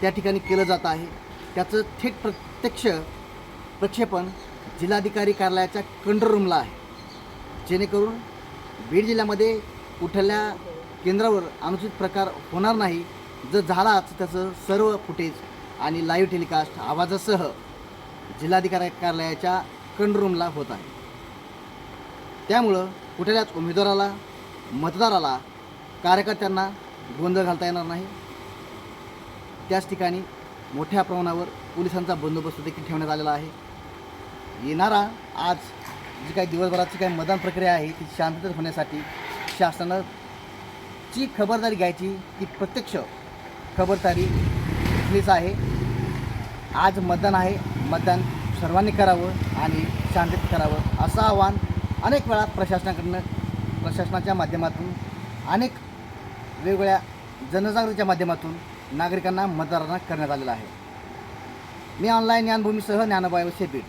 त्या ठिकाणी केलं जात आहे. त्याचं थेट प्रत्यक्ष प्रक्षेपण जिल्हाधिकारी कार्यालयाच्या कंट्रोल रूमला आहे. जेणेकरून बीड जिल्ह्यामध्ये कुठल्या केंद्रावर अनुचित प्रकार होणार नाही. जर झालाच त्याचं सर्व फुटेज आणि लाईव्ह टेलिकास्ट आवाजासह जिल्हाधिकारी कार्यालयाच्या कंट्रोल रूमला होत आहे. त्यामुळं कुठल्याच उमेदवाराला मतदाराला कार्यकर्त्यांना गोंधळ घालता येणार नाही. त्याच ठिकाणी मोठ्या प्रमाणावर पोलिसांचा बंदोबस्त देखील ठेवण्यात आलेला आहे. येणारा आज जी काही दिवसभराची काही मतदान प्रक्रिया आहे ती शांततेत होण्यासाठी शासनानं जी खबरदारी घ्यायची ती प्रत्यक्ष खबरदारी घेतलीच आहे. आज मतदान आहे. मतदान सर्वांनी करावं आणि शांततेत करावं असं आव्हान अनेक वेळा प्रशासनाकडनं प्रशासनाच्या माध्यमातून अनेक वेगवेगळ्या जनजागृतीच्या माध्यमातून नागरिकांना मतदारांना करण्यात आलेलं आहे. मी ऑनलाईन ज्ञानभूमीसह ज्ञानोबाई शेपीठ